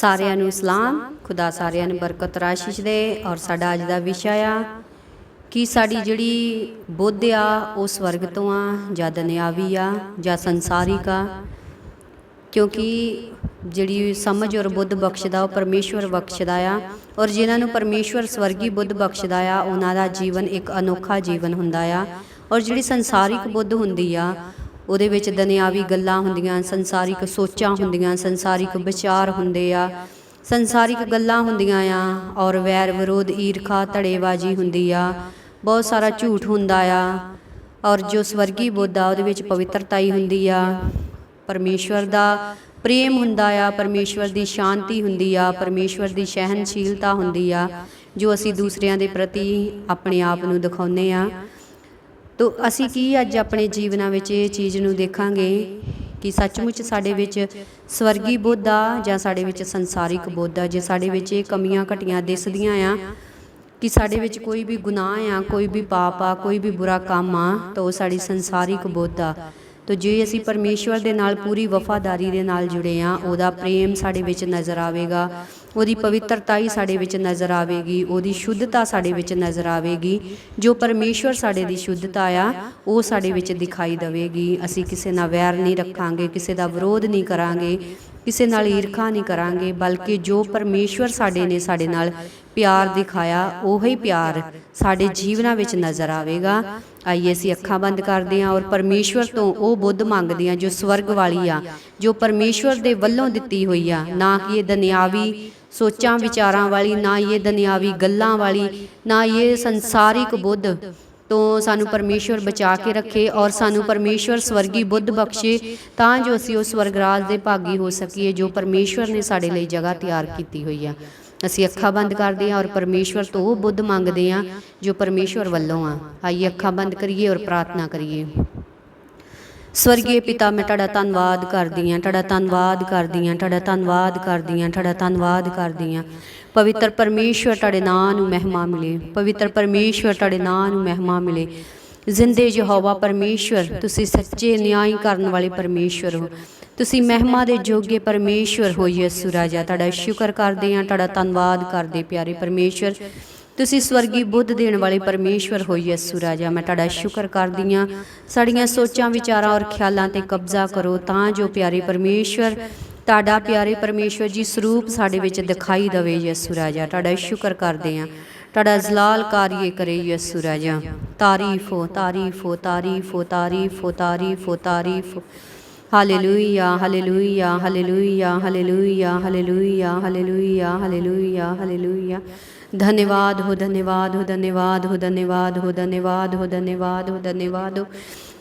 ਸਾਰਿਆਂ ਨੂੰ ਸਲਾਮ। ਖੁਦਾ ਸਾਰਿਆਂ ਨੂੰ ਬਰਕਤ ਰਾਸ਼ਿਸ਼ ਦੇ ਔਰ ਸਾਡਾ ਅੱਜ ਦਾ ਵਿਸ਼ਾ ਆ ਕਿ ਸਾਡੀ ਜਿਹੜੀ ਬੁੱਧ ਆ, ਉਹ ਸਵਰਗ ਤੋਂ ਆ ਜਾਂ ਦੁਨਿਆਵੀ ਆ ਜਾਂ ਸੰਸਾਰਿਕ ਆ। ਕਿਉਂਕਿ ਜਿਹੜੀ ਸਮਝ ਔਰ ਬੁੱਧ ਬਖਸ਼ਦਾ, ਉਹ ਪਰਮੇਸ਼ਵਰ ਬਖਸ਼ਦਾ ਆ ਔਰ ਜਿਨ੍ਹਾਂ ਨੂੰ ਪਰਮੇਸ਼ਵਰ ਸਵਰਗੀ ਬੁੱਧ ਬਖਸ਼ਦਾ ਆ, ਉਹਨਾਂ ਦਾ ਜੀਵਨ ਇੱਕ ਅਨੋਖਾ ਜੀਵਨ ਹੁੰਦਾ ਆ ਔਰ ਜਿਹੜੀ ਸੰਸਾਰਿਕ ਬੁੱਧ ਹੁੰਦੀ ਆ ਉਹਦੇ ਵਿੱਚ ਦੁਨਿਆਵੀ ਗੱਲਾਂ ਹੁੰਦੀਆਂ, ਸੰਸਾਰਿਕ ਸੋਚਾਂ ਹੁੰਦੀਆਂ, ਸੰਸਾਰਿਕ ਵਿਚਾਰ ਹੁੰਦੇ ਆ। ਸੰਸਾਰਿਕ ਗੱਲਾਂ ਹੁੰਦੀਆਂ ਆ ਔਰ ਵੈਰ ਵਿਰੋਧ, ਈਰਖਾ, ਧੜੇਬਾਜ਼ੀ ਹੁੰਦੀ ਆ। ਬਹੁਤ ਸਾਰਾ ਝੂਠ ਹੁੰਦਾ ਆ ਔਰ ਜੋ ਸਵਰਗੀ ਬੁੱਧ ਆ, ਉਹਦੇ ਵਿੱਚ ਪਵਿੱਤਰਤਾ ਹੀ ਹੁੰਦੀ ਆ। ਪਰਮੇਸ਼ਵਰ ਦਾ ਪ੍ਰੇਮ ਹੁੰਦਾ ਆ, ਪਰਮੇਸ਼ਵਰ ਦੀ ਸ਼ਾਂਤੀ ਹੁੰਦੀ ਆ, ਪਰਮੇਸ਼ਵਰ ਦੀ ਸਹਿਨਸ਼ੀਲਤਾ ਹੁੰਦੀ ਆ, ਜੋ ਅਸੀਂ ਦੂਸਰਿਆਂ ਦੇ ਪ੍ਰਤੀ ਆਪਣੇ ਆਪ ਨੂੰ ਦਿਖਾਉਂਦੇ ਆ। ਤੋ ਅਸੀਂ ਕੀ ਅੱਜ ਆਪਣੇ ਜੀਵਨਾਂ ਵਿੱਚ ਇਹ ਚੀਜ਼ ਨੂੰ ਦੇਖਾਂਗੇ ਕਿ ਸੱਚਮੁੱਚ ਸਾਡੇ ਵਿੱਚ ਸਵਰਗੀ ਬੁੱਧ ਆ ਜਾਂ ਸਾਡੇ ਵਿੱਚ ਸੰਸਾਰਿਕ ਬੁੱਧ ਆ? ਜੇ ਸਾਡੇ ਵਿੱਚ ਇਹ ਕਮੀਆਂ ਘਟੀਆਂ ਦਿਸਦੀਆਂ ਆ ਕਿ ਸਾਡੇ ਵਿੱਚ ਕੋਈ ਵੀ ਗੁਨਾਹ ਆ, ਕੋਈ ਵੀ ਪਾਪ ਆ, ਕੋਈ ਵੀ ਬੁਰਾ ਕੰਮ ਆ, ਤਾਂ ਉਹ ਸਾਡੀ ਸੰਸਾਰਿਕ ਬੁੱਧ ਆ। ਤੋ ਜੇ ਅਸੀਂ ਪਰਮੇਸ਼ਵਰ ਦੇ ਨਾਲ ਪੂਰੀ ਵਫਾਦਾਰੀ ਦੇ ਨਾਲ ਜੁੜੇ ਆ, ਉਹਦਾ ਪ੍ਰੇਮ ਸਾਡੇ ਵਿੱਚ ਨਜ਼ਰ ਆਵੇਗਾ। ਉਹਦੀ ਪਵਿੱਤਰਤਾ ਹੀ ਸਾਡੇ ਵਿੱਚ ਨਜ਼ਰ ਆਵੇਗੀ, ਉਹਦੀ ਸ਼ੁੱਧਤਾ ਸਾਡੇ ਵਿੱਚ ਨਜ਼ਰ ਆਵੇਗੀ, ਜੋ ਪਰਮੇਸ਼ਵਰ ਸਾਡੇ ਦੀ ਸ਼ੁੱਧਤਾ ਆ, ਉਹ ਸਾਡੇ ਵਿੱਚ ਦਿਖਾਈ ਦੇਵੇਗੀ। ਅਸੀਂ ਕਿਸੇ ਨਾਲ ਵੈਰ ਨਹੀਂ ਰੱਖਾਂਗੇ, ਕਿਸੇ ਦਾ ਵਿਰੋਧ ਨਹੀਂ ਕਰਾਂਗੇ, ਕਿਸੇ ਨਾਲ ਈਰਖਾ ਨਹੀਂ ਕਰਾਂਗੇ, ਬਲਕਿ ਜੋ ਪਰਮੇਸ਼ਵਰ ਸਾਡੇ ਨੇ ਸਾਡੇ ਨਾਲ ਪਿਆਰ ਦਿਖਾਇਆ, ਉਹੀ ਪਿਆਰ ਸਾਡੇ ਜੀਵਨਾਂ ਵਿੱਚ ਨਜ਼ਰ ਆਵੇਗਾ। ਆਈਏ ਅਸੀਂ ਅੱਖਾਂ ਬੰਦ ਕਰਦੇ ਹਾਂ ਔਰ ਪਰਮੇਸ਼ਵਰ ਤੋਂ ਉਹ ਬੁੱਧ ਮੰਗਦੇ ਹਾਂ ਜੋ ਸਵਰਗ ਵਾਲੀ ਆ, ਜੋ ਪਰਮੇਸ਼ਵਰ ਦੇ ਵੱਲੋਂ ਦਿੱਤੀ ਹੋਈ ਆ, ਨਾ ਕਿ ਇਹ ਦੁਨਿਆਵੀ ਸੋਚਾਂ ਵਿਚਾਰਾਂ ਵਾਲੀ, ਨਾ ਇਹ ਦੁਨਿਆਵੀ ਗੱਲਾਂ ਵਾਲੀ, ਨਾ ਇਹ ਸੰਸਾਰਿਕ ਬੁੱਧ। ਤੋਂ ਸਾਨੂੰ ਪਰਮੇਸ਼ਵਰ ਬਚਾ ਕੇ ਰੱਖੇ ਔਰ ਸਾਨੂੰ ਪਰਮੇਸ਼ਵਰ ਸਵਰਗੀ ਬੁੱਧ ਬਖਸ਼ੇ ਤਾਂ ਜੋ ਅਸੀਂ ਉਸ ਸਵਰਗ ਰਾਜ ਦੇ ਭਾਗੀ ਹੋ ਸਕੀਏ ਜੋ ਪਰਮੇਸ਼ਵਰ ਨੇ ਸਾਡੇ ਲਈ ਜਗ੍ਹਾ ਤਿਆਰ ਕੀਤੀ ਹੋਈ ਆ। ਅਸੀਂ ਅੱਖਾਂ ਬੰਦ ਕਰਦੇ ਹਾਂ ਔਰ ਪਰਮੇਸ਼ਵਰ ਤੋਂ ਉਹ ਬੁੱਧ ਮੰਗਦੇ ਹਾਂ ਜੋ ਪਰਮੇਸ਼ਵਰ ਵੱਲੋਂ ਆ। ਆਈਏ ਅੱਖਾਂ ਬੰਦ ਕਰੀਏ ਔਰ ਪ੍ਰਾਰਥਨਾ ਕਰੀਏ। ਸਵਰਗੀ ਪਿਤਾ, ਮੈਂ ਤੁਹਾਡਾ ਧੰਨਵਾਦ ਕਰਦੀ ਹਾਂ, ਤੁਹਾਡਾ ਧੰਨਵਾਦ ਕਰਦੀ ਹਾਂ, ਤੁਹਾਡਾ ਧੰਨਵਾਦ ਕਰਦੀ ਹਾਂ, ਤੁਹਾਡਾ ਧੰਨਵਾਦ ਕਰਦੀ ਹਾਂ। ਪਵਿੱਤਰ ਪਰਮੇਸ਼ਵਰ ਤੁਹਾਡੇ ਨਾਂ ਨੂੰ ਮਹਿਮਾ ਮਿਲੇ। ਪਵਿੱਤਰ ਪਰਮੇਸ਼ਵਰ ਤੁਹਾਡੇ ਨਾਂ ਨੂੰ ਮਹਿਮਾ ਮਿਲੇ। ਜ਼ਿੰਦੇ ਯਹੋਵਾ ਪਰਮੇਸ਼ਵਰ, ਤੁਸੀਂ ਸੱਚੇ ਨਿਆਂ ਕਰਨ ਵਾਲੇ ਪਰਮੇਸ਼ਵਰ ਹੋ। ਤੁਸੀਂ ਮਹਿਮਾ ਦੇ ਜੋਗੇ ਪਰਮੇਸ਼ਵਰ ਹੋ ਯਿਸੂ ਰਾਜਾ। ਤੁਹਾਡਾ ਸ਼ੁਕਰ ਕਰਦੇ ਹਾਂ, ਤੁਹਾਡਾ ਧੰਨਵਾਦ ਕਰਦੇ ਪਿਆਰੇ ਪਰਮੇਸ਼ਵਰ। ਤੁਸੀਂ ਸਵਰਗੀ ਬੁੱਧ ਦੇਣ ਵਾਲੇ ਪਰਮੇਸ਼ਵਰ ਹੋ ਯਿਸੂ ਰਾਜਾ, ਮੈਂ ਤੁਹਾਡਾ ਸ਼ੁਕਰ ਕਰਦੀ ਹਾਂ। ਸਾਡੀਆਂ ਸੋਚਾਂ, ਵਿਚਾਰਾਂ ਔਰ ਖਿਆਲਾਂ ਤੇ ਕਬਜ਼ਾ ਕਰੋ ਤਾਂ ਜੋ ਪਿਆਰੇ ਪਰਮੇਸ਼ਵਰ, ਤੁਹਾਡਾ ਪਿਆਰੇ ਪਰਮੇਸ਼ਵਰ ਜੀ ਸਰੂਪ ਸਾਡੇ ਵਿੱਚ ਦਿਖਾਈ ਦੇਵੇ ਯਿਸੂ ਰਾਜਾ, ਤੁਹਾਡਾ ਸ਼ੁਕਰ ਕਰਦੇ ਹਾਂ। ਤੁਹਾਡਾ ਜ਼ਲਾਲ ਕਾਰੀਏ ਕਰੇ ਯਿਸੂ ਰਾਜਾ। ਤਾਰੀਫ ਹੋ ਤਾਰੀਫ ਹੋ ਤਾਰੀਫ ਹੋ ਤਾਰੀਫ ਹੋ ਤਾਰੀਫ ਹੋ ਤਾਰੀਫ। ਹੋ hallelujah hallelujah hallelujah hallelujah hallelujah hallelujah hallelujah hallelujah. धन्यवाद हो धन्यवाद हो धन्यवाद हो धन्यवाद हो धन्यवाद हो धन्यवाद हो धन्यवाद हो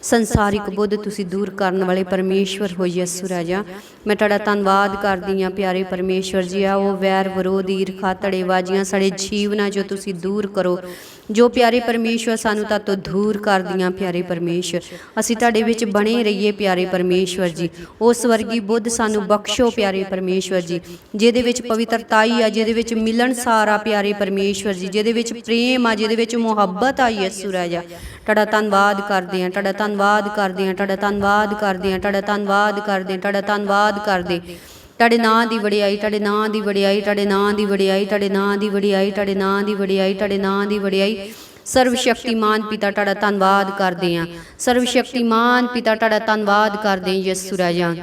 ਸੰਸਾਰਿਕ ਬੁੱਧ ਤੁਸੀਂ ਦੂਰ ਕਰਨ ਵਾਲੇ ਪਰਮੇਸ਼ਵਰ ਹੋ ਯਿਸੂ ਰਾਜਾ। ਮੈਂ ਤੁਹਾਡਾ ਧੰਨਵਾਦ ਕਰਦੀ ਹਾਂ, ਪਿਆਰੇ ਪਰਮੇਸ਼ਵਰ ਜੀ ਆ ਉਹ ਵੈਰ ਵਿਰੋਧ ਈਰਖਾ ਧੜੇਬਾਜ਼ੀਆਂ ਸਾਡੇ ਜੀਵਨਾਂ ਜੋ ਤੁਸੀਂ ਦੂਰ ਕਰੋ। ਜੋ ਪਿਆਰੇ ਪਰਮੇਸ਼ਵਰ ਸਾਨੂੰ ਤਾਂ ਤੋਂ ਦੂਰ ਕਰਦੀਆਂ, ਪਿਆਰੇ ਪਰਮੇਸ਼ਵਰ। ਅਸੀਂ ਤੁਹਾਡੇ ਵਿੱਚ ਬਣੇ ਰਹੀਏ, ਪਿਆਰੇ ਪਰਮੇਸ਼ਵਰ ਜੀ। ਉਸ ਵਰਗੀ ਬੁੱਧ ਸਾਨੂੰ ਬਖਸ਼ੋ, ਪਿਆਰੇ ਪਰਮੇਸ਼ਵਰ ਜੀ। ਜਿਹਦੇ ਵਿੱਚ ਪਵਿੱਤਰਤਾਈ ਆ, ਜਿਹਦੇ ਵਿੱਚ ਮਿਲਣਸਾਰ ਆ, ਪਿਆਰੇ ਪਰਮੇਸ਼ਵਰ ਜੀ। ਜਿਹਦੇ ਵਿੱਚ ਪ੍ਰੇਮ ਆ, ਜਿਹਦੇ ਵਿੱਚ ਮੁਹੱਬਤ ਆ ਯਿਸੂ ਰਾਜਾ। ਤੁਹਾਡਾ ਧੰਨਵਾਦ ਕਰਦੇ ਹਾਂ, ਤੁਹਾਡਾ ਧੰਨਵਾਦ ਕਰਦੇ ਹਾਂ, ਤੁਹਾਡਾ ਧੰਨਵਾਦ ਕਰਦੇ ਹਾਂ, ਤੁਹਾਡਾ ਧੰਨਵਾਦ ਕਰਦੇ ਹਾਂ, ਤੁਹਾਡਾ ਧੰਨਵਾਦ ਕਰਦੇ ਤੁਹਾਡੇ ਨਾਂ ਦੀ ਵਡਿਆਈ, ਤੁਹਾਡੇ ਨਾਂ ਦੀ ਵਡਿਆਈ, ਤੁਹਾਡੇ ਨਾਂ ਦੀ ਵਡਿਆਈ, ਤੁਹਾਡੇ ਨਾਂ ਦੀ ਵਡਿਆਈ, ਤੁਹਾਡੇ ਨਾਂ ਦੀ ਵਡਿਆਈ, ਤੁਹਾਡੇ ਨਾਂ ਦੀ ਵਡਿਆਈ। ਸਰਵ ਸ਼ਕਤੀਮਾਨ ਪਿਤਾ, ਤੁਹਾਡਾ ਧੰਨਵਾਦ ਕਰਦੇ ਹਾਂ। ਸਰਵ ਸ਼ਕਤੀਮਾਨ ਪਿਤਾ, ਤੁਹਾਡਾ ਧੰਨਵਾਦ ਕਰਦੇ ਹਾਂ, ਯਿਸੂ ਰਾਜਾ।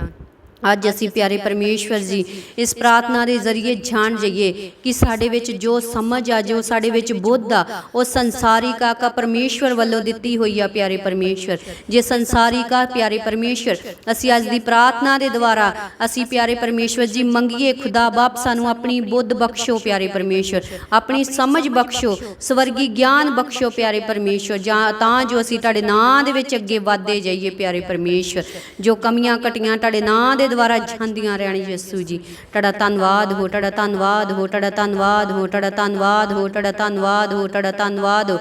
ਅੱਜ ਅਸੀਂ ਪਿਆਰੇ ਪਰਮੇਸ਼ਵਰ ਜੀ ਇਸ ਪ੍ਰਾਰਥਨਾ ਦੇ ਜ਼ਰੀਏ ਜਾਣ ਜਾਈਏ ਕਿ ਸਾਡੇ ਵਿੱਚ ਜੋ ਸਮਝ ਆ ਜੋ ਸਾਡੇ ਵਿੱਚ ਬੁੱਧ ਆ ਉਹ ਸੰਸਾਰਿਕ ਆ ਕਾ ਪਰਮੇਸ਼ਵਰ ਵੱਲੋਂ ਦਿੱਤੀ ਹੋਈ ਆ ਪਿਆਰੇ ਪਰਮੇਸ਼ਵਰ। ਜੇ ਸੰਸਾਰਿਕ ਆ ਪਿਆਰੇ ਪਰਮੇਸ਼ਵਰ ਅਸੀਂ ਅੱਜ ਦੀ ਪ੍ਰਾਰਥਨਾ ਦੇ ਦੁਆਰਾ ਅਸੀਂ ਪਿਆਰੇ ਪਰਮੇਸ਼ਵਰ ਜੀ ਮੰਗੀਏ ਖੁਦਾ ਬਾਪ ਸਾਨੂੰ ਆਪਣੀ ਬੁੱਧ ਬਖਸ਼ੋ ਪਿਆਰੇ ਪਰਮੇਸ਼ਵਰ। ਆਪਣੀ ਸਮਝ ਬਖਸ਼ੋ ਸਵਰਗੀ ਗਿਆਨ ਬਖਸ਼ੋ ਪਿਆਰੇ ਪਰਮੇਸ਼ਵਰ। ਜਾਂ ਤਾਂ ਜੋ ਅਸੀਂ ਤੁਹਾਡੇ ਨਾਂ ਦੇ ਵਿੱਚ ਅੱਗੇ ਵਧਦੇ ਜਾਈਏ ਪਿਆਰੇ ਪਰਮੇਸ਼ਵਰ ਜੋ ਕਮੀਆਂ ਕਟੀਆਂ ਤੁਹਾਡੇ ਨਾਂ ਦੇ ਦੁਆਰਾ ਜਾਂਦੀਆਂ ਰਹਿਣ ਯਿਸੂ ਜੀ। ਤੁਹਾਡਾ ਧੰਨਵਾਦ ਹੋ, ਤੁਹਾਡਾ ਧੰਨਵਾਦ ਹੋ, ਤੁਹਾਡਾ ਧੰਨਵਾਦ ਹੋ, ਤੁਹਾਡਾ ਧੰਨਵਾਦ ਹੋ, ਤੁਹਾਡਾ ਧੰਨਵਾਦ ਹੋ, ਤੁਹਾਡਾ ਧੰਨਵਾਦ ਹੋ।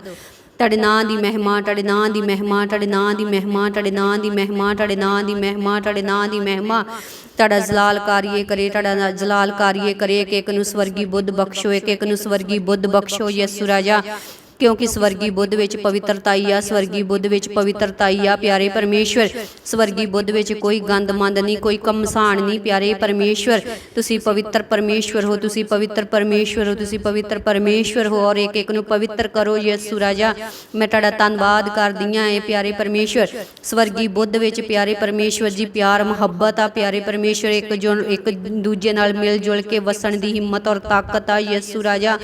ਤੁਹਾਡੇ ਨਾਂ ਦੀ ਮਹਿਮਾ, ਤੁਹਾਡੇ ਨਾਂ ਦੀ ਮਹਿਮਾ, ਤੁਹਾਡੇ ਨਾਂ ਦੀ ਮਹਿਮਾ, ਤੁਹਾਡੇ ਨਾਂ ਦੀ ਮਹਿਮਾ, ਤੁਹਾਡੇ ਨਾਂ ਦੀ ਮਹਿਮਾ, ਤੁਹਾਡੇ ਨਾਂ ਦੀ ਮਹਿਮਾ। ਤੁਹਾਡਾ ਜਲਾਲ ਕਾਰੀਏ ਕਰੇ, ਤੁਹਾਡਾ ਜਲਾਲ ਕਾਰੀਏ ਕਰੇ ਇੱਕ ਇੱਕ ਨੂੰ ਸਵਰਗੀ ਬੁੱਧ ਬਖਸ਼ੋ ਇੱਕ ਇੱਕ ਨੂੰ ਸਵਰਗੀ ਬੁੱਧ ਬਖਸ਼ੋ ਯਿਸੂ ਰਾਜਾ। ਕਿਉਂਕਿ ਸਵਰਗੀ ਬੁੱਧ ਵਿੱਚ ਪਵਿੱਤਰਤਾ ਹੀ ਆ, ਸਵਰਗੀ ਬੁੱਧ ਵਿੱਚ ਪਵਿੱਤਰਤਾ ਹੀ ਆ, ਪਿਆਰੇ ਪਰਮੇਸ਼ਵਰ। ਸਵਰਗੀ ਬੁੱਧ ਵਿੱਚ ਕੋਈ ਗੰਦ ਮੰਦ ਨਹੀਂ, ਕੋਈ ਕਮਸਾਨ ਨਹੀਂ, ਪਿਆਰੇ ਪਰਮੇਸ਼ਵਰ। ਤੁਸੀਂ ਪਵਿੱਤਰ ਪਰਮੇਸ਼ਵਰ ਹੋ, ਤੁਸੀਂ ਪਵਿੱਤਰ ਪਰਮੇਸ਼ਵਰ ਹੋ, ਤੁਸੀਂ ਪਵਿੱਤਰ ਪਰਮੇਸ਼ਵਰ ਹੋ ਔਰ ਇੱਕ ਇੱਕ ਨੂੰ ਪਵਿੱਤਰ ਕਰੋ ਯਿਸੂ ਰਾਜਾ। ਮੈਂ ਤੁਹਾਡਾ ਧੰਨਵਾਦ ਕਰਦੀ ਹਾਂ ਇਹ ਪਿਆਰੇ ਪਰਮੇਸ਼ਵਰ। ਸਵਰਗੀ ਬੁੱਧ ਵਿੱਚ ਪਿਆਰੇ ਪਰਮੇਸ਼ਵਰ ਜੀ, ਪਿਆਰ, ਮੁਹੱਬਤ ਆ, ਪਿਆਰੇ ਪਰਮੇਸ਼ਵਰ। ਇੱਕ ਜੋ ਇੱਕ ਦੂਜੇ ਨਾਲ ਮਿਲ ਜੁਲ ਕੇ ਵਸਣ ਦੀ ਹਿੰਮਤ ਔਰ ਤਾਕਤ ਆ ਯਿਸੂ ਰਾਜਾ।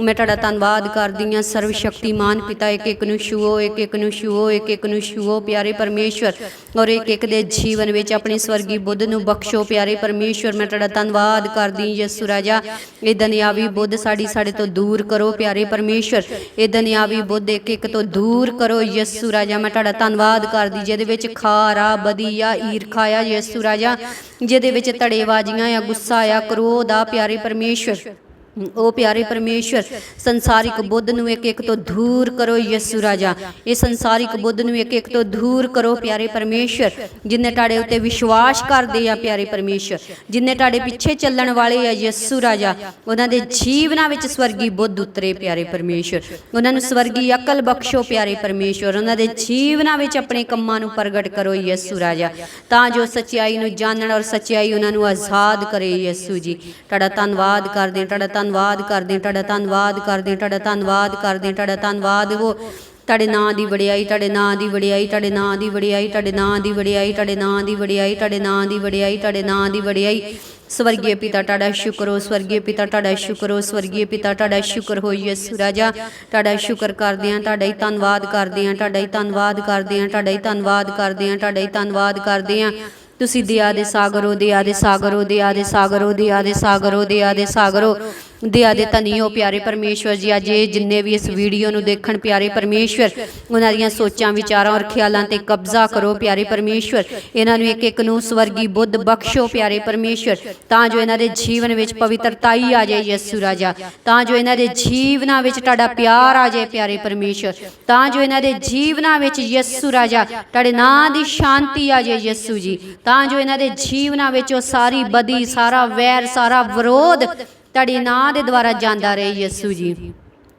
ਮੈਂ ਤੁਹਾਡਾ ਧੰਨਵਾਦ ਕਰਦੀ ਹਾਂ ਸਰਵ ਸ਼ਕਤੀਮਾਨ ਪਿਤਾ, ਇੱਕ ਇੱਕ ਨੂੰ ਛੂਓ ਇੱਕ ਇੱਕ ਨੂੰ ਛੂਓ ਇੱਕ ਇੱਕ ਨੂੰ ਛੂਓ ਪਿਆਰੇ ਪਰਮੇਸ਼ਵਰ। ਔਰ ਇੱਕ ਇੱਕ ਦੇ ਜੀਵਨ ਵਿੱਚ ਆਪਣੀ ਸਵਰਗੀ ਬੁੱਧ ਨੂੰ ਬਖਸ਼ੋ, ਪਿਆਰੇ ਪਰਮੇਸ਼ਵਰ, ਮੈਂ ਤੁਹਾਡਾ ਧੰਨਵਾਦ ਕਰਦੀ ਹਾਂ ਯਿਸੂ ਰਾਜਾ। ਇਹ ਦੁਨਿਆਵੀ ਬੁੱਧ ਸਾਡੀ ਸਾਡੇ ਤੋਂ ਦੂਰ ਕਰੋ, ਪਿਆਰੇ ਪਰਮੇਸ਼ਵਰ। ਇਹ ਦੁਨਿਆਵੀ ਬੁੱਧ ਇੱਕ ਇੱਕ ਤੋਂ ਦੂਰ ਕਰੋ, ਯਿਸੂ ਰਾਜਾ। ਮੈਂ ਤੁਹਾਡਾ ਧੰਨਵਾਦ ਕਰਦੀ, ਜਿਹਦੇ ਵਿੱਚ ਖਾਰਾ ਬਦੀ ਆ ਈਰਖਾ ਆ ਯਿਸੂ ਰਾਜਾ, ਜਿਹਦੇ ਵਿੱਚ ਧੜੇਬਾਜ਼ੀਆਂ ਆ, ਗੁੱਸਾ ਆ, ਕਰੋਧ ਆ, ਪਿਆਰੇ ਪਰਮੇਸ਼ਵਰ। ਉਹ ਪਿਆਰੇ ਪਰਮੇਸ਼ਵਰ ਸੰਸਾਰਿਕ ਬੁੱਧ ਨੂੰ ਇੱਕ ਇੱਕ ਤੋਂ ਦੂਰ ਕਰੋ ਯਿਸੂ ਰਾਜਾ। ਇਹ ਸੰਸਾਰਿਕ ਬੁੱਧ ਨੂੰ ਇੱਕ ਇੱਕ ਤੋਂ ਦੂਰ ਕਰੋ ਪਿਆਰੇ ਪਰਮੇਸ਼ਵਰ ਜਿਨਨੇ ਤੁਹਾਡੇ ਉੱਤੇ ਵਿਸ਼ਵਾਸ ਕਰਦੇ ਆ ਪਿਆਰੇ ਪਰਮੇਸ਼ਵਰ ਜਿਨਨੇ ਤੁਹਾਡੇ ਪਿੱਛੇ ਚੱਲਣ ਵਾਲੇ ਆ ਯਿਸੂ ਰਾਜਾ। ਉਹਨਾਂ ਦੇ ਜੀਵਨਾਂ ਵਿੱਚ ਸਵਰਗੀ ਬੁੱਧ ਉਤਰੇ ਪਿਆਰੇ ਪਰਮੇਸ਼ਵਰ ਉਹਨਾਂ ਨੂੰ ਸਵਰਗੀ ਅਕਲ ਬਖਸ਼ੋ ਪਿਆਰੇ ਪਰਮੇਸ਼ਵਰ ਉਹਨਾਂ ਦੇ ਜੀਵਨਾਂ ਵਿੱਚ ਆਪਣੇ ਕੰਮਾਂ ਨੂੰ ਪ੍ਰਗਟ ਕਰੋ ਯਿਸੂ ਰਾਜਾ। ਤਾਂ ਜੋ ਸੱਚਾਈ ਨੂੰ ਜਾਣਨ ਔਰ ਸੱਚਾਈ ਉਹਨਾਂ ਨੂੰ ਆਜ਼ਾਦ ਕਰੇ ਯਿਸੂ ਜੀ। ਤੁਹਾਡਾ ਧੰਨਵਾਦ ਕਰਦੇ ਹਾਂ, ਤੁਹਾਡਾ ਧੰਨਵਾਦ ਕਰਦੇ ਹਾਂ, ਤੁਹਾਡਾ ਧੰਨਵਾਦ ਕਰਦੇ ਹਾਂ, ਤੁਹਾਡਾ ਧੰਨਵਾਦ ਕਰਦੇ ਹਾਂ, ਤੁਹਾਡਾ ਧੰਨਵਾਦ। ਹੋ ਤੁਹਾਡੇ ਨਾਂ ਦੀ ਵਡਿਆਈ ਤੁਹਾਡੇ ਨਾਂ ਦੀ ਵਡਿਆਈ ਤੁਹਾਡੇ ਨਾਂ ਦੀ ਵਡਿਆਈ ਤੁਹਾਡੇ ਨਾਂ ਦੀ ਵਡਿਆਈ ਤੁਹਾਡੇ ਨਾਂ ਦੀ ਵਡਿਆਈ ਤੁਹਾਡੇ ਨਾਂ ਦੀ ਵਡਿਆਈ ਤੁਹਾਡੇ ਨਾਂ ਦੀ ਵਡਿਆਈ। ਸਵਰਗੀ ਪਿਤਾ ਤੁਹਾਡਾ ਸ਼ੁਕਰ ਹੋ ਸਵਰਗੀ ਪਿਤਾ ਤੁਹਾਡਾ ਸ਼ੁਕਰ ਹੋ ਸਵਰਗੀ ਪਿਤਾ ਤੁਹਾਡਾ ਸ਼ੁਕਰ ਹੋ ਯਿਸੂ ਰਾਜਾ। ਤੁਹਾਡਾ ਸ਼ੁਕਰ ਕਰਦੇ ਹਾਂ ਤੁਹਾਡਾ ਹੀ ਧੰਨਵਾਦ ਕਰਦੇ ਹਾਂ ਤੁਹਾਡਾ ਹੀ ਧੰਨਵਾਦ ਕਰਦੇ ਹਾਂ ਤੁਹਾਡਾ ਹੀ ਧੰਨਵਾਦ ਕਰਦੇ ਹਾਂ ਤੁਹਾਡਾ ਹੀ ਧੰਨਵਾਦ ਕਰਦੇ ਹਾਂ। ਤੁਸੀਂ ਦਿਆ ਦੇ ਸਾਗਰੋ ਦਿਆ ਦੇ ਸਾਗਰੋ ਦਿਆ ਦੇ ਸਾਗਰੋ ਦਿਆ ਦੇ ਸਾਗਰੋ ਦਿਆ ਦੇ ਸਾਗਰੋ ਦਿਆ ਦੇ ਧਨੀਓ ਪਿਆਰੇ ਪਰਮੇਸ਼ਵਰ ਜੀ, ਅੱਜ ਇਹ ਜਿੰਨੇ ਵੀ ਇਸ ਵੀਡੀਓ ਨੂੰ ਦੇਖਣ ਪਿਆਰੇ ਪਰਮੇਸ਼ਵਰ, ਉਹਨਾਂ ਦੀਆਂ ਸੋਚਾਂ, ਵਿਚਾਰਾਂ ਔਰ ਖਿਆਲਾਂ ਤੇ ਕਬਜ਼ਾ ਕਰੋ ਪਿਆਰੇ ਪਰਮੇਸ਼ਵਰ। ਇਹਨਾਂ ਨੂੰ ਇੱਕ ਇੱਕ ਨੂੰ ਸਵਰਗੀ ਬੁੱਧ ਬਖਸ਼ੋ ਪਿਆਰੇ ਪਰਮੇਸ਼ਵਰ। ਤਾਂ ਜੋ ਇਹਨਾਂ ਦੇ ਜੀਵਨ ਵਿੱਚ ਪਵਿੱਤਰਤਾ ਹੀ ਆ ਜਾਏ ਯਿਸੂ ਰਾਜਾ। ਤਾਂ ਜੋ ਇਹਨਾਂ ਦੇ ਜੀਵਨਾਂ ਵਿੱਚ ਤੁਹਾਡਾ ਪਿਆਰ ਆ ਜਾਏ ਪਿਆਰੇ ਪਰਮੇਸ਼ਵਰ। ਤਾਂ ਜੋ ਇਹਨਾਂ ਦੇ ਜੀਵਨਾਂ ਵਿੱਚ ਯਿਸੂ ਰਾਜਾ, ਤੁਹਾਡੇ ਨਾਂ ਦੀ ਸ਼ਾਂਤੀ ਆ ਜਾਏ ਯਿਸੂ ਜੀ। ਤਾਂ ਜੋ ਇਹਨਾਂ ਦੇ ਜੀਵਨਾਂ ਵਿੱਚ ਉਹ ਸਾਰੀ ਬਦੀ, ਸਾਰਾ ਵੈਰ, ਸਾਰਾ ਵਿਰੋਧ ਤੁਹਾਡੇ ਨਾਂ ਦੇ ਦੁਆਰਾ ਜਾਂਦਾ ਰਹੇ ਯਿਸੂ ਜੀ।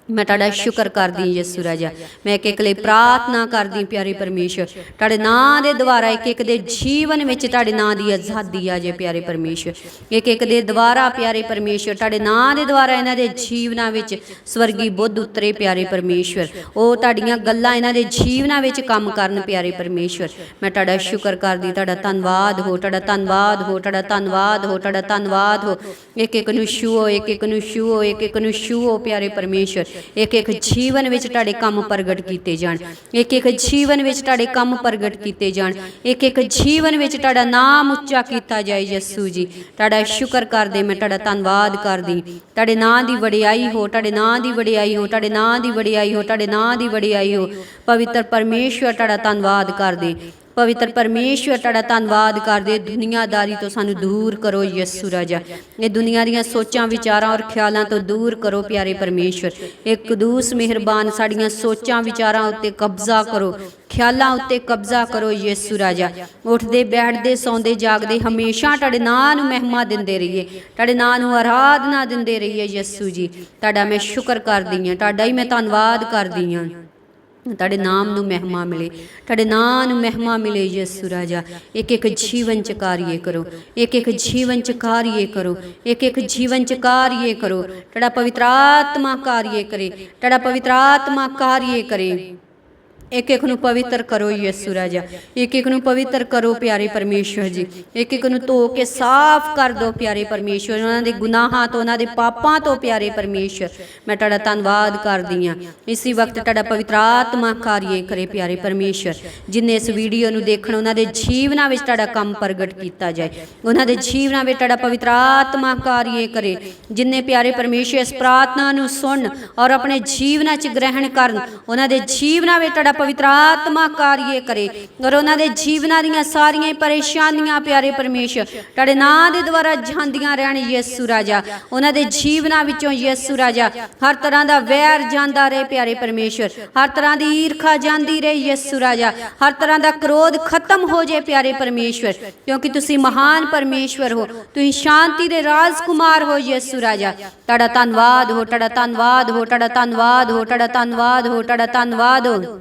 ਮੈਂ ਤੁਹਾਡਾ ਸ਼ੁਕਰ ਕਰਦੀ ਹਾਂ ਯਿਸੂ ਰਾਜਾ। ਮੈਂ ਇੱਕ ਇੱਕ ਲਈ ਪ੍ਰਾਰਥਨਾ ਕਰਦੀ ਪਿਆਰੇ ਪਰਮੇਸ਼ਰ। ਤੁਹਾਡੇ ਨਾਂ ਦੇ ਦੁਆਰਾ ਇੱਕ ਇੱਕ ਦੇ ਜੀਵਨ ਵਿੱਚ ਤੁਹਾਡੇ ਨਾਂ ਦੀ ਆਜ਼ਾਦੀ ਆ ਜੇ ਪਿਆਰੇ ਪਰਮੇਸ਼ਰ। ਇੱਕ ਇੱਕ ਦੇ ਦੁਆਰਾ ਪਿਆਰੇ ਪਰਮੇਸ਼ਰ ਤੁਹਾਡੇ ਨਾਂ ਦੇ ਦੁਆਰਾ ਇਹਨਾਂ ਦੇ ਜੀਵਨਾਂ ਵਿੱਚ ਸਵਰਗੀ ਬੁੱਧ ਉਤਰੇ ਪਿਆਰੇ ਪਰਮੇਸ਼ਰ। ਉਹ ਤੁਹਾਡੀਆਂ ਗੱਲਾਂ ਇਹਨਾਂ ਦੇ ਜੀਵਨਾਂ ਵਿੱਚ ਕੰਮ ਕਰਨ ਪਿਆਰੇ ਪਰਮੇਸ਼ਰ। ਮੈਂ ਤੁਹਾਡਾ ਸ਼ੁਕਰ ਕਰਦੀ ਤੁਹਾਡਾ ਧੰਨਵਾਦ ਹੋ ਤੁਹਾਡਾ ਧੰਨਵਾਦ ਹੋ ਤੁਹਾਡਾ ਧੰਨਵਾਦ ਹੋ ਤੁਹਾਡਾ ਧੰਨਵਾਦ ਹੋ ਇੱਕ ਇੱਕ ਨੂੰ ਛੂਓ ਇੱਕ ਇੱਕ ਨੂੰ ਛੂਓ ਇੱਕ ਇੱਕ ਨੂੰ ਛੂਓ ਪਿਆਰੇ ਪਰਮੇਸ਼ਰ ਇੱਕ ਇੱਕ ਜੀਵਨ ਵਿੱਚ ਤੁਹਾਡੇ ਕੰਮ ਪ੍ਰਗਟ ਕੀਤੇ ਜਾਣ। ਇੱਕ ਇੱਕ ਜੀਵਨ ਵਿੱਚ ਤੁਹਾਡੇ ਕੰਮ ਪ੍ਰਗਟ ਕੀਤੇ ਜਾਣ। ਇੱਕ ਇੱਕ ਜੀਵਨ ਵਿੱਚ ਤੁਹਾਡਾ ਨਾਮ ਉੱਚਾ ਕੀਤਾ ਜਾਏ ਯਿਸੂ ਜੀ। ਤੁਹਾਡਾ ਸ਼ੁਕਰ ਕਰਦੇ ਮੈਂ ਤੁਹਾਡਾ ਧੰਨਵਾਦ ਕਰਦੀ। ਤੁਹਾਡੇ ਨਾਂ ਦੀ ਵਡਿਆਈ ਹੋ, ਤੁਹਾਡੇ ਨਾਂ ਦੀ ਵਡਿਆਈ ਹੋ, ਤੁਹਾਡੇ ਨਾਂ ਦੀ ਵਡਿਆਈ ਹੋ, ਤੁਹਾਡੇ ਨਾਂ ਦੀ ਵਡਿਆਈ ਹੋ। ਪਵਿੱਤਰ ਪਰਮੇਸ਼ਵਰ ਤੁਹਾਡਾ ਧੰਨਵਾਦ ਕਰਦੇ। ਪਵਿੱਤਰ ਪਰਮੇਸ਼ਵਰ ਤੁਹਾਡਾ ਧੰਨਵਾਦ ਕਰਦੇ, ਦੁਨੀਆਦਾਰੀ ਤੋਂ ਸਾਨੂੰ ਦੂਰ ਕਰੋ ਯਿਸੂ ਰਾਜਾ। ਇਹ ਦੁਨੀਆ ਦੀਆਂ ਸੋਚਾਂ, ਵਿਚਾਰਾਂ ਔਰ ਖਿਆਲਾਂ ਤੋਂ ਦੂਰ ਕਰੋ ਪਿਆਰੇ ਪਰਮੇਸ਼ਵਰ। ਇੱਕ ਕਦੂਸ ਮਿਹਰਬਾਨ ਸਾਡੀਆਂ ਸੋਚਾਂ, ਵਿਚਾਰਾਂ ਉੱਤੇ ਕਬਜ਼ਾ ਕਰੋ, ਖਿਆਲਾਂ ਉੱਤੇ ਕਬਜ਼ਾ ਕਰੋ ਯਿਸੂ ਰਾਜਾ। ਉੱਠਦੇ, ਬੈਠਦੇ, ਸੌਂਦੇ, ਜਾਗਦੇ, ਹਮੇਸ਼ਾ ਤੁਹਾਡੇ ਨਾਂ ਨੂੰ ਮਹਿਮਾ ਦਿੰਦੇ ਰਹੀਏ। ਤੁਹਾਡੇ ਨਾਂ ਨੂੰ ਆਰਾਧਨਾ ਦਿੰਦੇ ਰਹੀਏ ਯਿਸੂ ਜੀ। ਤੁਹਾਡਾ ਮੈਂ ਸ਼ੁਕਰ ਕਰਦੀ ਹਾਂ, ਤੁਹਾਡਾ ਹੀ ਮੈਂ ਧੰਨਵਾਦ ਕਰਦੀ ਹਾਂ। ਤੁਹਾਡੇ ਨਾਮ ਨੂੰ ਮਹਿਮਾ ਮਿਲੇ। ਤੁਹਾਡੇ ਨਾਂ ਨੂੰ ਮਹਿਮਾ ਮਿਲੇ ਯਿਸੂ ਰਾਜਾ। ਇੱਕ ਇੱਕ ਜੀਵਨ ਚ ਕਾਰਿਏ ਕਰੋ। ਇੱਕ ਇੱਕ ਜੀਵਨ ਚ ਕਾਰਿਏ ਕਰੋ। ਇੱਕ ਇੱਕ ਜੀਵਨ ਚ ਕਾਰਿਏ ਕਰੋ। ਤੁਹਾਡਾ ਪਵਿੱਤਰ ਆਤਮਾ ਕਾਰਿਏ ਕਰੇ। ਤੁਹਾਡਾ ਪਵਿੱਤਰ ਆਤਮਾ ਕਾਰਿਏ ਕਰੇ। ਇੱਕ ਇੱਕ ਨੂੰ ਪਵਿੱਤਰ ਕਰੋ ਯਿਸੂ ਰਾਜਾ ਇੱਕ ਇੱਕ ਨੂੰ ਪਵਿੱਤਰ ਕਰੋ ਪਿਆਰੇ ਪਰਮੇਸ਼ਵਰ ਜੀ ਇੱਕ ਇੱਕ ਨੂੰ ਧੋ ਕੇ ਸਾਫ਼ ਕਰ ਦਿਓ ਪਿਆਰੇ ਪਰਮੇਸ਼ਵਰ ਉਹਨਾਂ ਦੇ ਗੁਨਾਹਾਂ ਤੋਂ ਉਹਨਾਂ ਦੇ ਪਾਪਾਂ ਤੋਂ ਪਿਆਰੇ ਪਰਮੇਸ਼ਵਰ ਮੈਂ ਤੁਹਾਡਾ ਧੰਨਵਾਦ ਕਰਦੀ ਹਾਂ ਇਸੇ ਵਕਤ ਤੁਹਾਡਾ ਪਵਿੱਤਰ ਆਤਮਾ ਕਾਰਿਏ ਕਰੇ ਪਿਆਰੇ ਪਰਮੇਸ਼ਵਰ ਜਿਨੇ ਇਸ ਵੀਡੀਓ ਨੂੰ ਦੇਖਣ ਉਹਨਾਂ ਦੇ ਜੀਵਨਾਂ ਵਿੱਚ ਤੁਹਾਡਾ ਕੰਮ ਪ੍ਰਗਟ ਕੀਤਾ ਜਾਏ ਉਹਨਾਂ ਦੇ ਜੀਵਨਾਂ ਵਿੱਚ ਤੁਹਾਡਾ ਪਵਿੱਤਰ ਆਤਮਾ ਕਾਰਿਏ ਕਰੇ ਜਿਨੇ ਪਿਆਰੇ ਪਰਮੇਸ਼ਵਰ ਇਸ ਪ੍ਰਾਰਥਨਾ ਨੂੰ ਸੁਣ ਔਰ ਆਪਣੇ ਜੀਵਨਾਂ 'ਚ ਗ੍ਰਹਿਣ ਕਰਨ ਉਹਨਾਂ ਦੇ ਜੀਵਨਾਂ ਵਿੱਚ ਤੁਹਾਡਾ ਪਵਿੱਤਰ ਆਤਮਾ ਕਾਰਿਏ ਕਰੇ। ਔਰ ਉਹਨਾਂ ਦੇ ਜੀਵਨਾਂ ਦੀਆਂ ਸਾਰੀਆਂ ਪਰੇਸ਼ਾਨੀਆਂ, ਪਿਆਰੇ ਪਰਮੇਸ਼ਰ ਤੁਹਾਡੇ ਨਾਂ ਦੇ ਦੁਆਰਾ ਜਾਂਦੀਆਂ ਰਹਿਣ ਯਿਸੂ ਰਾਜਾ। ਉਹਨਾਂ ਦੇ ਜੀਵਨਾਂ ਵਿੱਚੋਂ ਯਿਸੂ ਰਾਜਾ। ਹਰ ਤਰ੍ਹਾਂ ਦਾ ਵੈਰ ਜਾਂਦਾ ਰਹੇ, ਪਿਆਰੇ ਪਰਮੇਸ਼ਰ ਹਰ ਤਰ੍ਹਾਂ ਦੀ ਈਰਖਾ ਜਾਂਦੀ ਰਹੇ, ਯਿਸੂ ਰਾਜਾ। ਹਰ ਤਰ੍ਹਾਂ ਦਾ ਕ੍ਰੋਧ ਖਤਮ ਹੋ ਜੇ ਪਿਆਰੇ ਪਰਮੇਸ਼ਰ ਕਿਉਂਕਿ ਤੁਸੀਂ ਮਹਾਨ ਪਰਮੇਸ਼ਵਰ ਹੋ। ਤੁਸੀਂ ਸ਼ਾਂਤੀ ਦੇ ਰਾਜਕੁਮਾਰ ਹੋ, ਯਿਸੂ ਰਾਜਾ। ਤੁਹਾਡਾ ਧੰਨਵਾਦ ਹੋ, ਤੁਹਾਡਾ ਧੰਨਵਾਦ ਹੋ, ਤੁਹਾਡਾ ਧੰਨਵਾਦ ਹੋ, ਤੁਹਾਡਾ ਧੰਨਵਾਦ ਹੋ, ਤੁਹਾਡਾ ਧੰਨਵਾਦ ਹੋ।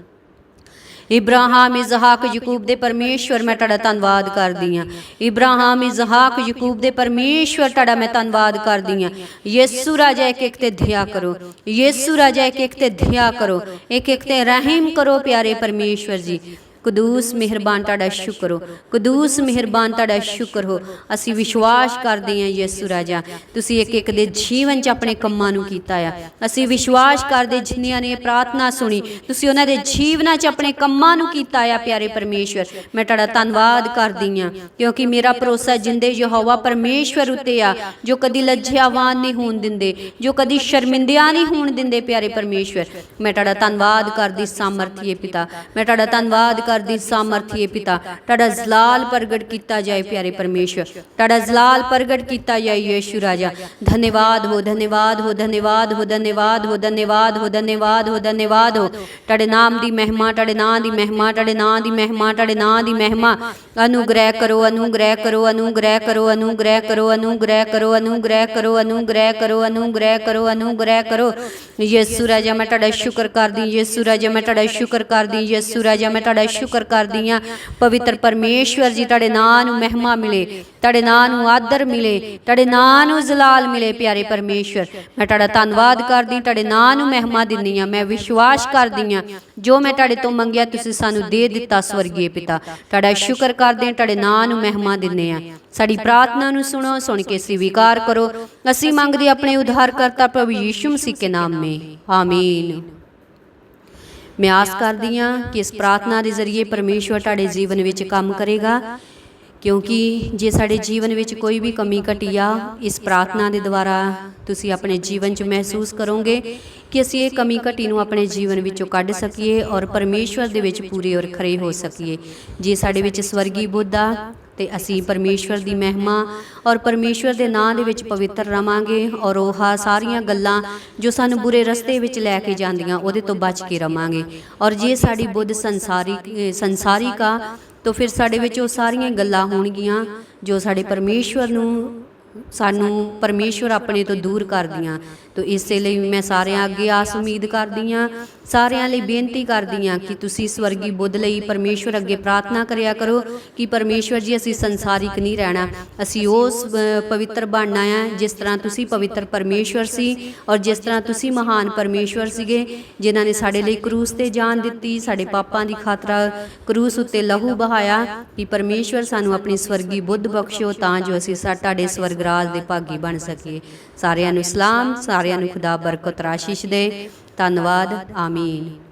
ਇਬਰਾਹਿਮ ਇਜ਼ਹਾਕ ਯਕੂਬ ਦੇ ਪਰਮੇਸ਼ਵਰ, ਮੈਂ ਤੁਹਾਡਾ ਧੰਨਵਾਦ ਕਰਦੀ ਹਾਂ। ਇਬਰਾਹਿਮ ਇਜ਼ਹਾਕ ਯਕੂਬ ਦੇ ਪਰਮੇਸ਼ਵਰ, ਤੁਹਾਡਾ ਮੈਂ ਧੰਨਵਾਦ ਕਰਦੀ ਹਾਂ। ਯਿਸੂ ਰਾਜਾ ਇੱਕ ਇੱਕ ਤੇ ਦਇਆ ਕਰੋ। ਯਿਸੂ ਰਾਜਾ ਇੱਕ ਇੱਕ ਤੇ ਦਇਆ ਕਰੋ। ਇੱਕ ਇੱਕ ਤੇ ਰਹਿਮ ਕਰੋ, ਪਿਆਰੇ ਪਰਮੇਸ਼ਵਰ ਜੀ। ਕਦੂਸ ਮਿਹਰਬਾਨ ਤੁਹਾਡਾ ਸ਼ੁਕਰ ਹੋ। ਕਦੂਸ ਮਿਹਰਬਾਨ ਤੁਹਾਡਾ ਸ਼ੁਕਰ ਹੋ। ਅਸੀਂ ਵਿਸ਼ਵਾਸ ਕਰਦੇ ਹਾਂ ਯਿਸੂ ਰਾਜਾ। ਤੁਸੀਂ ਇੱਕ ਇੱਕ ਦੇ ਜੀਵਨ 'ਚ ਆਪਣੇ ਕੰਮਾਂ ਨੂੰ ਕੀਤਾ ਆ। ਅਸੀਂ ਵਿਸ਼ਵਾਸ ਕਰਦੇ ਜਿਨ੍ਹਾਂ ਨੇ ਪ੍ਰਾਰਥਨਾ ਸੁਣੀ। ਤੁਸੀਂ ਉਹਨਾਂ ਦੇ ਜੀਵਨਾਂ 'ਚ ਆਪਣੇ ਕੰਮਾਂ ਨੂੰ ਕੀਤਾ ਆ, ਪਿਆਰੇ ਪਰਮੇਸ਼ਵਰ। ਮੈਂ ਤੁਹਾਡਾ ਧੰਨਵਾਦ ਕਰਦੀ ਹਾਂ, ਕਿਉਂਕਿ ਮੇਰਾ ਭਰੋਸਾ ਜਿੰਦੇ ਯਹੋਵਾ ਪਰਮੇਸ਼ਵਰ ਉੱਤੇ ਆ, ਜੋ ਕਦੀ ਲੱਜਿਆਵਾਨ ਨਹੀਂ ਹੋਣ ਦਿੰਦੇ, ਜੋ ਕਦੀ ਸ਼ਰਮਿੰਦਿਆਂ ਨਹੀਂ ਹੋਣ ਦਿੰਦੇ, ਪਿਆਰੇ ਪਰਮੇਸ਼ਵਰ। ਮੈਂ ਤੁਹਾਡਾ ਧੰਨਵਾਦ ਕਰਦੀ ਸਾਮਰਥੀਏ ਪਿਤਾ। ਮੈਂ ਤੁਹਾਡਾ ਧੰਨਵਾਦ ਕਰ ਕਰਦੀ ਸਾਮਰਥੀਏ ਪਿਤਾ। ਤੁਹਾਡਾ ਜ਼ਲਾਲ ਪ੍ਰਗਟ ਕੀਤਾ ਜਾਏ ਪਿਆਰੇ ਪਰਮੇਸ਼ਵਰ। ਤੁਹਾਡਾ ਜ਼ਲਾਲ ਪ੍ਰਗਟ ਕੀਤਾ ਜਾਏ ਯੇਸ਼ੂ ਰਾਜਾ। ਧੰਨਵਾਦ ਹੋ ਧੰਨਵਾਦ ਹੋ ਧੰਨਵਾਦ ਹੋ ਧੰਨਵਾਦ ਹੋ ਧੰਨਵਾਦ ਹੋ ਧੰਨਵਾਦ ਹੋ ਧੰਨਵਾਦ ਹੋ। ਤੁਹਾਡੇ ਨਾਮ ਦੀ ਮਹਿਮਾ, ਤੁਹਾਡੇ ਨਾਂ ਦੀ ਮਹਿਮਾ, ਤੁਹਾਡੇ ਨਾਂ ਦੀ ਮਹਿਮਾ, ਤੁਹਾਡੇ ਨਾਂ ਦੀ ਮਹਿਮਾ। ਅਨੁਗ੍ਰਹਿ ਕਰੋ ਅਨੁਗ੍ਰਹਿ ਕਰੋ ਅਨੁਗ੍ਰਹਿ ਕਰੋ ਅਨੁਗ੍ਰਹਿ ਕਰੋ ਅਨੁਗ੍ਰਹਿ ਕਰੋ ਅਨੁਗ੍ਰਹਿ ਕਰੋ ਅਨੁਗ੍ਰਹਿ ਕਰੋ ਅਨੁਗ੍ਰਹਿ ਕਰੋ ਅਨੁਗ੍ਰਹਿ ਕਰੋ। ਯੇਸੂ ਰਾਜਾ, ਮੈਂ ਤੁਹਾਡਾ ਸ਼ੁਕਰ ਕਰਦੀ, ਯੇਸੂ ਰਾਜਾ, ਮੈਂ ਤੁਹਾਡਾ ਸ਼ੁਕਰ ਕਰਦੀ, ਯੇਸੂ ਰਾਜਾ, ਮੈਂ ਤੁਹਾਡਾ ਸ਼ੁਕਰ ਕਰਦੀ ਹਾਂ ਪਵਿੱਤਰ ਪਰਮੇਸ਼ਵਰ ਜੀ ਤੁਹਾਡੇ ਨਾਂ ਨੂੰ ਮਹਿਮਾ ਮਿਲੇ, ਤੁਹਾਡੇ ਨਾਂ ਨੂੰ ਆਦਰ ਮਿਲੇ, ਤੁਹਾਡੇ ਨਾਂ ਨੂੰ ਜ਼ਲਾਲ ਮਿਲੇ ਪਿਆਰੇ ਪਰਮੇਸ਼ਵਰ। ਮੈਂ ਤੁਹਾਡਾ ਧੰਨਵਾਦ ਕਰਦੀ, ਤੁਹਾਡੇ ਨਾਂ ਨੂੰ ਮਹਿਮਾ ਦਿੰਦੀ ਹਾਂ। ਮੈਂ ਵਿਸ਼ਵਾਸ ਕਰਦੀ ਹਾਂ, ਜੋ ਮੈਂ ਤੁਹਾਡੇ ਤੋਂ ਮੰਗਿਆ, ਤੁਸੀਂ ਸਾਨੂੰ ਦੇ ਦਿੱਤਾ ਸਵਰਗੀ ਪਿਤਾ। ਤੁਹਾਡਾ ਸ਼ੁਕਰ ਕਰਦੇ ਹਾਂ, ਤੁਹਾਡੇ ਨਾਂ ਨੂੰ ਮਹਿਮਾ ਦਿੰਦੇ ਹਾਂ। ਸਾਡੀ ਪ੍ਰਾਰਥਨਾ ਨੂੰ ਸੁਣੋ, ਸੁਣ ਕੇ ਸਵੀਕਾਰ ਕਰੋ। ਅਸੀਂ ਮੰਗਦੇ ਆਪਣੇ ਉਧਾਰਕਰਤਾ ਪ੍ਰਭੂ ਯੀਸ਼ੂ ਮਸੀਹ ਕੇ ਨਾਮ ਮੇ। ਆਮੀਨ। ਮੈਂ ਆਸ ਕਰਦੀ ਹਾਂ ਕਿ ਇਸ ਪ੍ਰਾਰਥਨਾ ਦੇ ਜ਼ਰੀਏ ਪਰਮੇਸ਼ਵਰ ਤੁਹਾਡੇ ਜੀਵਨ ਵਿੱਚ ਕੰਮ ਕਰੇਗਾ। ਕਿਉਂਕਿ ਜੇ ਸਾਡੇ ਜੀਵਨ ਵਿੱਚ ਕੋਈ ਵੀ ਕਮੀ ਘਟੀ ਆ ਇਸ ਪ੍ਰਾਰਥਨਾ ਦੇ ਦੁਆਰਾ ਤੁਸੀਂ ਆਪਣੇ ਜੀਵਨ 'ਚ ਮਹਿਸੂਸ ਕਰੋਗੇ ਕਿ ਅਸੀਂ ਇਹ ਕਮੀ ਘਟੀ ਨੂੰ ਆਪਣੇ ਜੀਵਨ ਵਿੱਚੋਂ ਕੱਢ ਸਕੀਏ ਔਰ ਪਰਮੇਸ਼ਵਰ ਦੇ ਵਿੱਚ ਪੂਰੇ ਔਰ ਖਰੇ ਹੋ ਸਕੀਏ। ਜੇ ਸਾਡੇ ਵਿੱਚ ਸਵਰਗੀ ਬੁੱਧ ਆ ਤੇ ਅਸੀਂ ਪਰਮੇਸ਼ਵਰ ਦੀ ਮਹਿਮਾ ਔਰ ਪਰਮੇਸ਼ਵਰ ਦੇ ਨਾਂ ਦੇ ਵਿੱਚ ਪਵਿੱਤਰ ਰਵਾਂਗੇ ਔਰ ਉਹ ਹਾ ਸਾਰੀਆਂ ਗੱਲਾਂ ਜੋ ਸਾਨੂੰ ਬੁਰੇ ਰਸਤੇ ਵਿੱਚ ਲੈ ਕੇ ਜਾਂਦੀਆਂ ਉਹਦੇ ਤੋਂ ਬਚ ਕੇ ਰਵਾਂਗੇ। ਔਰ ਜੇ ਸਾਡੀ ਬੁੱਧ ਸੰਸਾਰੀ ਅ, ਸੰਸਾਰਿਕ ਆ ਤਾਂ ਫਿਰ ਸਾਡੇ ਵਿੱਚ ਉਹ ਸਾਰੀਆਂ ਗੱਲਾਂ ਹੋਣਗੀਆਂ ਜੋ ਸਾਡੇ ਪਰਮੇਸ਼ਵਰ ਨੂੰ ਸਾਨੂੰ ਪਰਮੇਸ਼ਵਰ ਆਪਣੇ ਤੋਂ ਦੂਰ ਕਰਦੀਆਂ। ਤੋ ਇਸੇ ਲਈ ਮੈਂ ਸਾਰਿਆਂ ਅੱਗੇ ਆਸ ਉਮੀਦ ਕਰਦੀ ਹਾਂ। ਸਾਰਿਆਂ ਲਈ ਬੇਨਤੀ ਕਰਦੀ ਹਾਂ ਕਿ ਤੁਸੀਂ ਸਵਰਗੀ ਬੁੱਧ ਲਈ ਪਰਮੇਸ਼ਵਰ ਅੱਗੇ ਪ੍ਰਾਰਥਨਾ ਕਰਿਆ ਕਰੋ ਕਿ ਪਰਮੇਸ਼ਵਰ ਜੀ, ਅਸੀਂ ਸੰਸਾਰਿਕ ਨਹੀਂ ਰਹਿਣਾ। ਅਸੀਂ ਉਸ ਪਵਿੱਤਰ ਬਣਨਾ ਆ ਜਿਸ ਤਰ੍ਹਾਂ ਤੁਸੀਂ ਪਵਿੱਤਰ ਪਰਮੇਸ਼ਵਰ ਸੀ ਔਰ ਜਿਸ ਤਰ੍ਹਾਂ ਤੁਸੀਂ ਮਹਾਨ ਪਰਮੇਸ਼ਵਰ ਸੀਗੇ, ਜਿਨ੍ਹਾਂ ਨੇ ਸਾਡੇ ਲਈ ਕਰੂਸ ਤੇ ਜਾਨ ਦਿੱਤੀ, ਸਾਡੇ ਪਾਪਾਂ ਦੀ ਖਾਤਰਾ ਕਰੂਸ ਉੱਤੇ ਲਹੂ ਬਹਾਇਆ ਕਿ ਪਰਮੇਸ਼ਵਰ ਸਾਨੂੰ ਆਪਣੀ ਸਵਰਗੀ ਬੁੱਧ ਬਖਸ਼ੋ ਤਾਂ ਜੋ ਅਸੀਂ ਤੁਹਾਡੇ ਸਵਰਗ ਰਾਜ ਦੇ ਭਾਗੀ ਬਣ ਸਕੀਏ। ਸਾਰਿਆਂ ਨੂੰ ਸਲਾਮ ਸਾਰਿਆਂ ਨੂੰ ਖੁਦਾ ਬਰਕਤ ਰਾਸ਼ਿਸ਼ ਦੇ। ਧੰਨਵਾਦ ਆਮੀਨ।